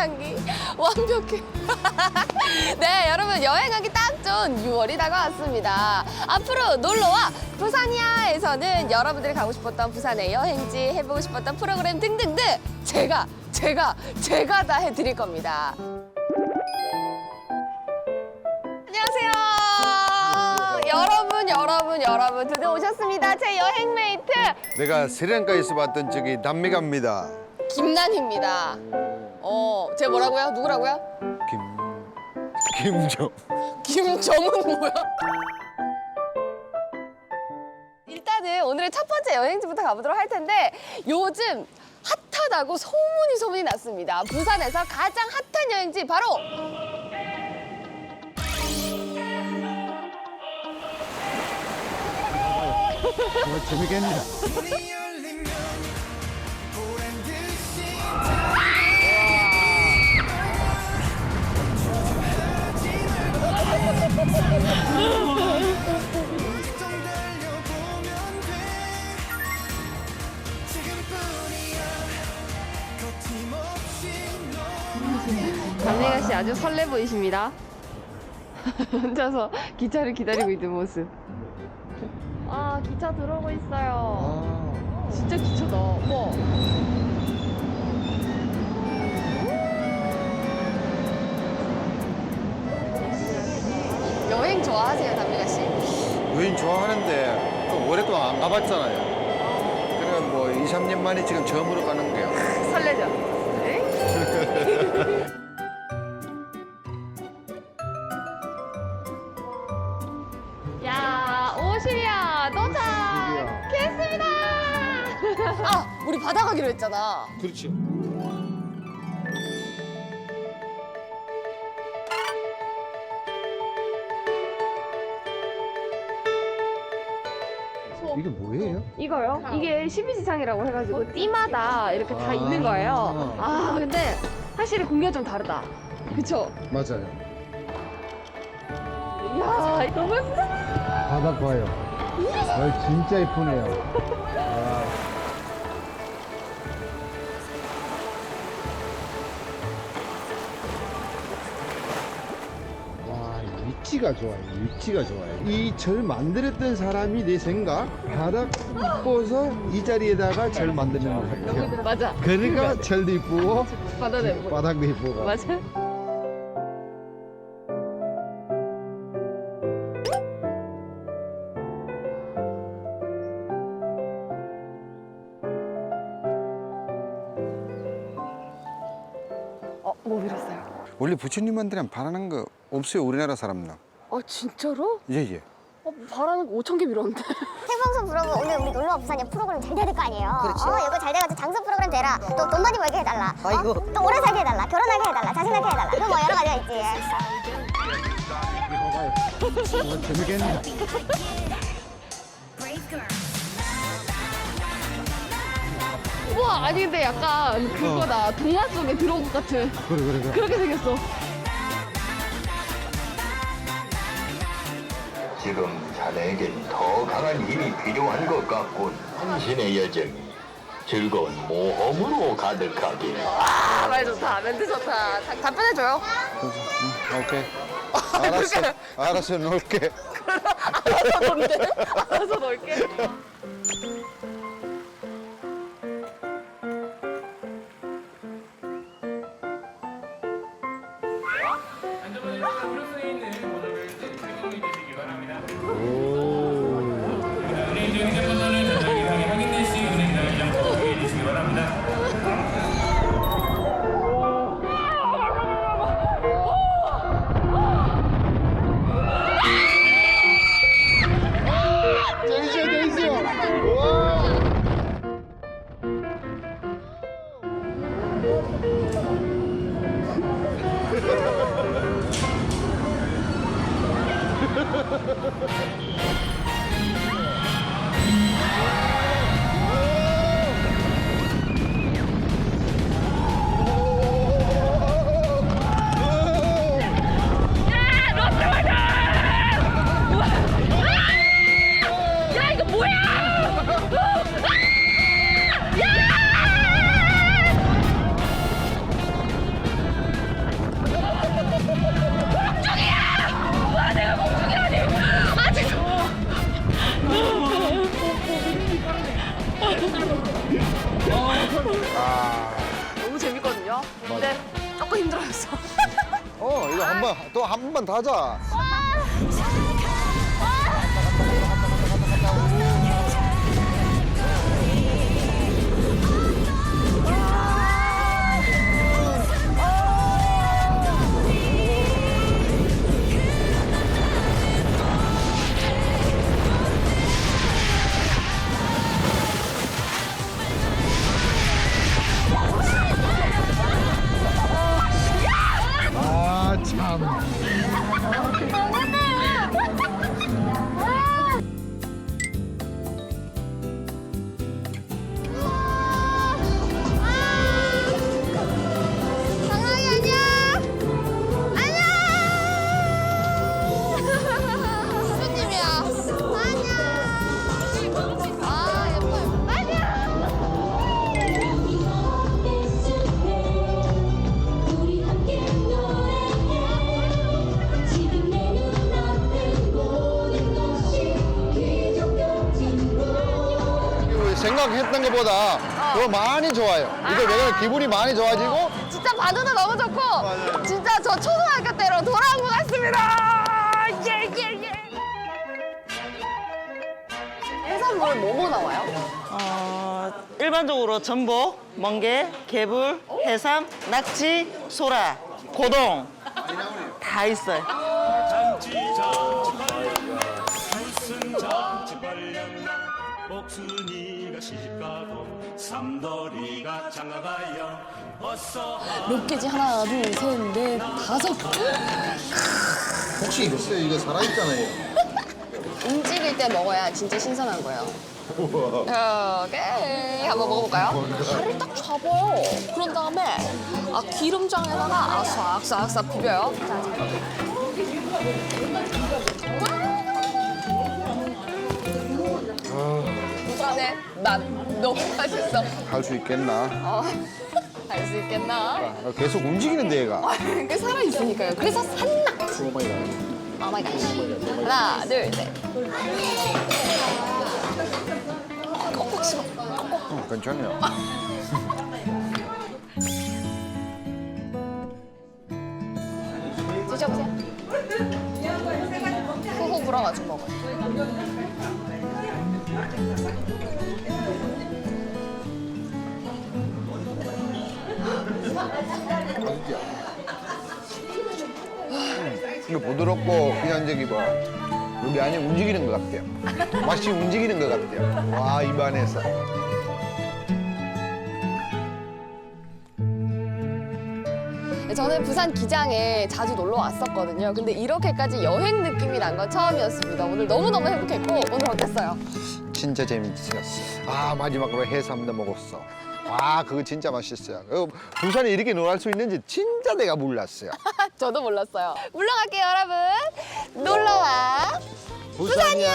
향기 완벽해. 네, 여러분 여행하기 딱 좋은 6월이 다가왔습니다. 앞으로 놀러와 부산이야에서는 여러분들이 가고 싶었던 부산의 여행지, 해보고 싶었던 프로그램 등등등 제가 제가 제가 다 해드릴 겁니다. 안녕하세요. 여러분, 여러분, 여러분 드디어 오셨습니다. 제 여행 메이트 내가 스리랑카에서 봤던 저기 남미갑니다. 김난희입니다. 어, 제 뭐라고요? 누구라고요? 김 김정. 김정은 뭐야? 일단은 오늘의 첫 번째 여행지부터 가보도록 할 텐데 요즘 핫하다고 소문이 소문이 났습니다. 부산에서 가장 핫한 여행지 바로 정말 재밌겠네. 남미가 씨 아주 설레 보이십니다. 혼자서 기차를 기다리고 있는 모습. 아 기차 들어오고 있어요. 진짜 기차다. 와. 여행 좋아하세요, 남미가 씨? 여행 좋아하는데 또 오랫동안 안 가봤잖아요. 그래 뭐 2, 3년 만에 지금 처음으로 가는 게요. 설레죠? 네? 야, 오시리아 도착했습니다. 아, 우리 바다 가기로 했잖아. 그렇죠. 이게 뭐예요? 이거요? 이게 12지상이라고 해가지고 띠마다 이렇게 다 아. 있는 거예요. 아, 근데 확실히 공기가 좀 다르다. 그쵸? 맞아요. 이야, 너무 예쁘다. 바다 봐요. 아, 진짜 예쁘네요. 와, 위치가 좋아요. 위치가 좋아요. 이 절 만들었던 사람이 내 생각 바닥 이뻐서 이 자리에다가 절 만드는 것 같아요. 맞아. 그러니까 절도 이쁘고. 바닥도 이쁘고. 맞아. 어, 뭐 빌었어요? 원래 부처님한테는 바라는 거 없어요. 우리나라 사람은. 아, 진짜로? 예, 예. 어, 바라는 거 5천 개 빌었는데. 생방송 부르고 오늘 우리 놀러와 부산이 프로그램 잘될거 아니에요. 그렇지. 어, 이거 잘 돼가지고 장수 프로그램 되라. 또 돈 많이 벌게 해달라. 어? 또 오래 살게 해달라. 결혼하게 해달라. 자식 낳게 해달라. 이거 뭐 여러 가지가 있지. 어, 재밌겠네. 우와, 아니, 근데 약간 그거다. 동화 속에 들어온 것 같은. 그래, 그래, 그래. 그렇게 생겼어. 지금 자네에겐 더 강한 힘이 필요한 것 같군. 당신의 여정이 즐거운 모험으로 가득하길. 아, 말 좋다. 멘트 좋다. 다- 답변해줘요. 응, 오케이. 알았어. 알았어, 놓을게. 알아서 논대. 알아서 놀게. 오, Ha ha ha ha! 그러면 또한번더 하자. 생각했던 것보다 더 많이 좋아요. 이거 내가 기분이 많이 좋아지고 진짜 반응도 너무 좋고 진짜 저 초등학교 때로 돌아온 것 같습니다. 예예 예. 해산물 뭐뭐 나와요? 어, 일반적으로 전복, 멍게, 개불, 해삼, 낙지, 소라, 고동 다 있어요. 복순이 가 시집가고 삼돌이가 장가가요 어서 몇 개지? 하나, 둘, 셋, 넷, 다섯. 혹시 이거 이거 살아있잖아요. 움직일 때 먹어야 진짜 신선한 거예요. 오케이. 한번 먹어볼까요? 살을 딱 잡아요. 그런 다음에 아, 기름장에다가 싹싹싹 비벼요. 자, 자. 부산 의맛 너무 맛있어. 할 수 있겠나? 어, 할수 있겠나? 아, 계속 움직이는데 얘가. 아, 그 살아있으니까요. 그래서 산낙지. 오 마이 갓. 하나, 둘, 셋. 꼭꼭 씹어. 어, 괜찮아요. 드셔보세요. 후후 불어가지고 먹어요. 이거 부드럽고 그냥 저기 뭐 여기 안에 움직이는 것 같아요. 맛이 움직이는 것 같아요. 와 입안에서. 저는 부산 기장에 자주 놀러 왔었거든요. 근데 이렇게까지 여행 느낌이 난 건 처음이었습니다. 오늘 너무너무 행복했고 오늘 어땠어요? 진짜 재밌었어. 아 마지막으로 해삼도 먹었어. 와 그거 진짜 맛있어요. 어, 부산에 이렇게 놀할 수 있는지 진짜 내가 몰랐어요. 저도 몰랐어요. 물러갈게요, 여러분. 놀러와. 부산이야.